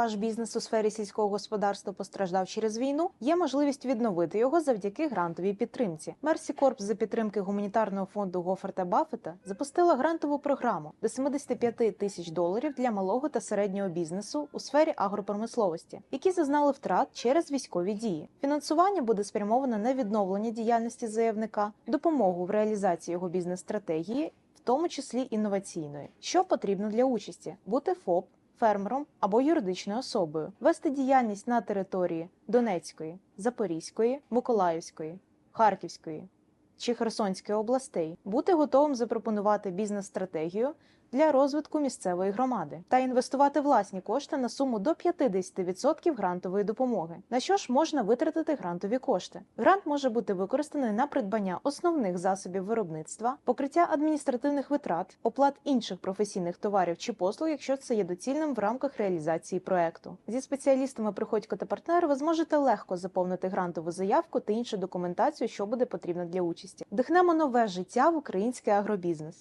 ваш бізнес у сфері сільського господарства постраждав через війну, є можливість відновити його завдяки грантовій підтримці. Мерсі Корп за підтримки гуманітарного фонду Гоферта Баффета запустила грантову програму до 75 тисяч доларів для малого та середнього бізнесу у сфері агропромисловості, які зазнали втрат через військові дії. Фінансування буде спрямоване на відновлення діяльності заявника, допомогу в реалізації його бізнес-стратегії, в тому числі інноваційної. Що потрібно для участі? Бути ФОП, фермером або юридичною особою, вести діяльність на території Донецької, Запорізької, Миколаївської, Харківської чи Херсонської областей, бути готовим запропонувати бізнес-стратегію для розвитку місцевої громади та інвестувати власні кошти на суму до 50% грантової допомоги. На що ж можна витратити грантові кошти? Грант може бути використаний на придбання основних засобів виробництва, покриття адміністративних витрат, оплат інших професійних товарів чи послуг, якщо це є доцільним в рамках реалізації проекту. Зі спеціалістами Приходько та партнери ви зможете легко заповнити грантову заявку та іншу документацію, що буде потрібно для участі. Вдихнемо нове життя в український агробізнес.